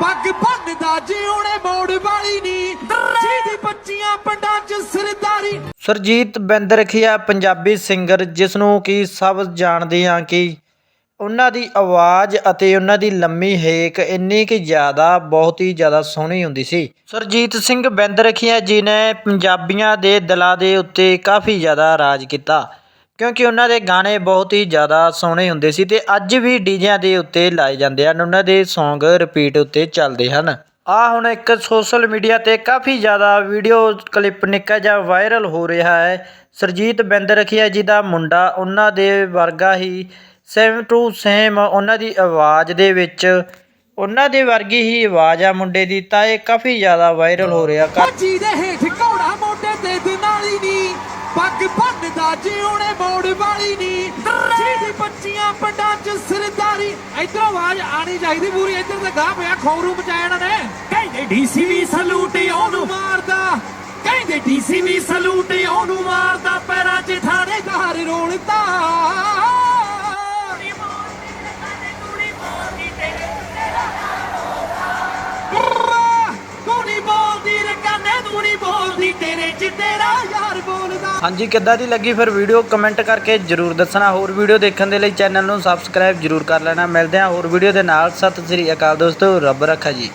ਪੱਗ ਭੰਨਦਾ ਜਿਉਣੇ ਮੋੜ ਵਾਲੀ ਨੀ। ਜਿਹਦੀ ਬੱਚੀਆਂ ਪਿੰਡਾਂ 'ਚ ਸਰਦਾਰੀ। ਸਰਜੀਤ ਬਿੰਦਰਖੀਆ ਪੰਜਾਬੀ ਸਿੰਗਰ ਜਿਸ ਨੂੰ ਕਿ ਸਭ ਜਾਣਦੇ ਹਾਂ ਕਿ ਉਹਨਾਂ ਦੀ ਆਵਾਜ਼ ਅਤੇ ਉਹਨਾਂ ਦੀ ਲੰਮੀ ਹੇਕ ਇੰਨੀ ਕਿ ਜ਼ਿਆਦਾ ਬਹੁਤ ਹੀ ਜ਼ਿਆਦਾ ਸੋਹਣੀ ਹੁੰਦੀ ਸੀ। ਸਰਜੀਤ ਸਿੰਘ ਬਿੰਦਰਖੀਆ ਜੀ ਨੇ ਪੰਜਾਬੀਆਂ ਦੇ ਦਿਲਾਂ ਦੇ ਉੱਤੇ ਕਾਫੀ ਜ਼ਿਆਦਾ ਰਾਜ ਕੀਤਾ। ਕਿਉਂਕਿ ਉਹਨਾਂ ਦੇ ਗਾਣੇ ਬਹੁਤ ਹੀ ਜ਼ਿਆਦਾ ਸੋਹਣੇ ਹੁੰਦੇ ਸੀ ਅਤੇ ਅੱਜ ਵੀ ਡੀਜਿਆਂ ਦੇ ਉੱਤੇ ਲਾਏ ਜਾਂਦੇ ਹਨ, ਉਹਨਾਂ ਦੇ ਸੌਂਗ ਰਿਪੀਟ ਉੱਤੇ ਚੱਲਦੇ ਹਨ। ਆਹ ਹੁਣ ਇੱਕ ਸੋਸ਼ਲ ਮੀਡੀਆ ਤੇ ਕਾਫੀ ਜ਼ਿਆਦਾ ਵੀਡੀਓ ਕਲਿੱਪ ਨਿੱਕਾ ਜਿਹਾ ਵਾਇਰਲ ਹੋ ਰਿਹਾ ਹੈ। ਸਰਜੀਤ ਬਿੰਦਰਖੀਆ ਜੀ ਦਾ ਮੁੰਡਾ, ਉਹਨਾਂ ਦੇ ਵਰਗਾ ਹੀ ਸੇਮ ਟੂ ਸੇਮ ਉਹਨਾਂ ਦੀ ਆਵਾਜ਼ ਦੇ ਵਿੱਚ, ਉਹਨਾਂ ਦੇ ਵਰਗੀ ਹੀ ਆਵਾਜ਼ ਆ ਮੁੰਡੇ ਦੀ, ਤਾਂ ਇਹ ਕਾਫੀ ਜ਼ਿਆਦਾ ਵਾਇਰਲ ਹੋ ਰਿਹਾ। ਭੰਨਦਾ ਜਿਉਣੇ ਮੋੜ ਵਾਲੀ ਨੀ ਜਿਹਦੀ ਬੱਚੀਆਂ ਪਿੰਡਾਂ 'ਚ ਸਰਦਾਰੀ। ਇਧਰੋਂ ਆਵਾਜ਼ ਆਣੀ ਚਾਹੀਦੀ ਪੂਰੀ। ਇੱਧਰ ਤੇ ਗਾਹ ਪਿਆ ਖੌਰੂ ਮਚਾਇਆ ਇਹਨਾਂ ਨੇ। ਕਹਿੰਦੇ ਡੀਸੀ ਵੀ ਸਲੂਟ ਉਹਨੂੰ ਮਾਰਦਾ। ਕਹਿੰਦੇ ਡੀਸੀ ਵੀ ਸਲੂਟ ਉਹਨੂੰ ਮਾਰਦਾ ਪੈਰਾਂ 'ਚ ਥਾਣੇਦਾਰ ਰੋਲਦਾ। ਤੂੰ ਨਹੀਂ ਬੋਲਦੀ ਰਕਾਨੇ ਤੂੰ ਨਹੀਂ ਬੋਲਦੀ ਤੇਰੇ 'ਚ ਤੇਰਾ ਯਾਰ ਹਾਂਜੀ, ਕਿੱਦਾਂ ਦੀ ਲੱਗੀ ਫਿਰ ਵੀਡੀਓ ਕਮੈਂਟ ਕਰਕੇ ਜਰੂਰ ਦੱਸਣਾ। ਹੋਰ ਵੀਡੀਓ ਦੇਖਣ ਦੇ ਲਈ ਚੈਨਲ ਨੂੰ ਸਬਸਕ੍ਰਾਈਬ ਜਰੂਰ ਕਰ ਲੈਣਾ। ਮਿਲਦੇ ਹਾਂ ਹੋਰ ਵੀਡੀਓ ਦੇ ਨਾਲ। ਸਤਿ ਸ੍ਰੀ ਅਕਾਲ ਦੋਸਤੋ। ਰੱਬ ਰੱਖਾ ਜੀ।